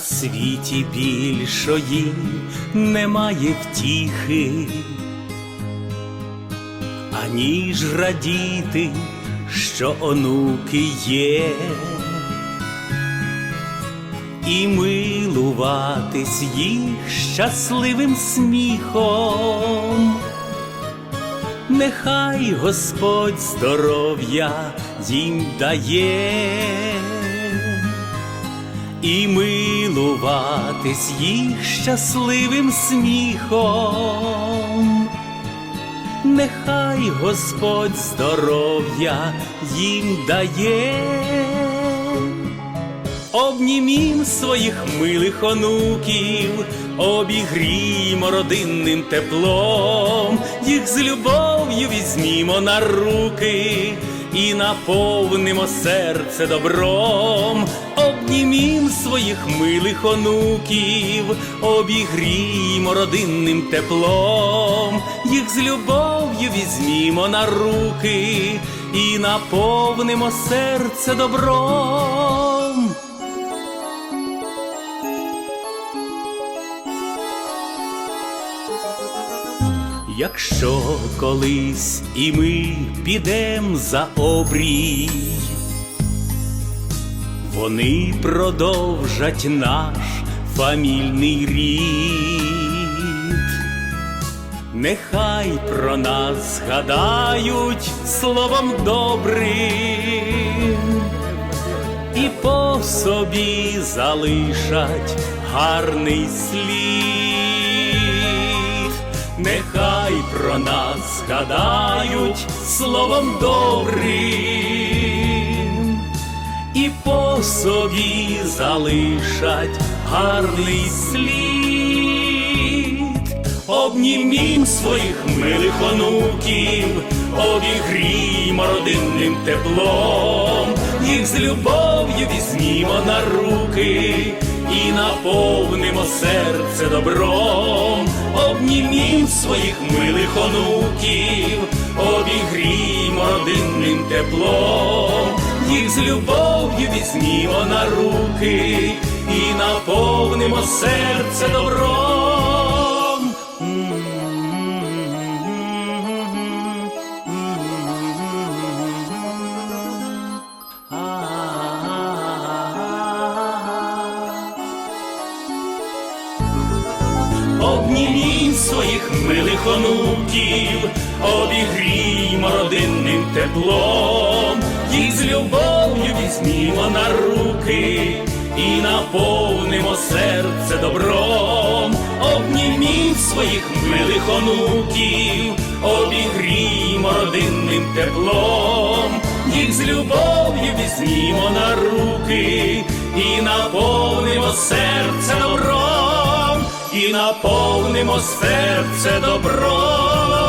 світі більшої немає втіхи, аніж радіти, що онуки є, і милуватись їх щасливим сміхом. Нехай Господь здоров'я їм дає і милуватись їх щасливим сміхом. Нехай Господь здоров'я їм дає, обнімім своїх милих онуків, обігрімо родинним теплом, їх з любов'ю візьмімо на руки і наповнимо серце добром, обнімім своїх милих онуків, обігрімо родинним теплом, їх з любов'ю візьмімо на руки і наповнимо серце добром. Якщо колись і ми підем за обрій, вони продовжать наш фамільний рід, нехай про нас згадають словом добрим і по собі залишать гарний слід. Нехай про нас згадають словом добрим собі залишать гарний слід. Обнімім своїх милих онуків, обігрімо родинним теплом, їх з любов'ю візьмімо на руки і наповнимо серце добром, обнімім своїх милих онуків, обігрімо родинним теплом, їх з любов'ю візьмімо на руки і наповнимо серце добром. Обнімім своїх милих онуків, обігрімо родинним теплом, їх з любов'ю візьмімо на руки і наповнимо серце добром, обнімім своїх милих онуків, обігрімо родинним теплом, їх з любов'ю візьмімо на руки і наповнимо серце добром і наповнимо серце добро.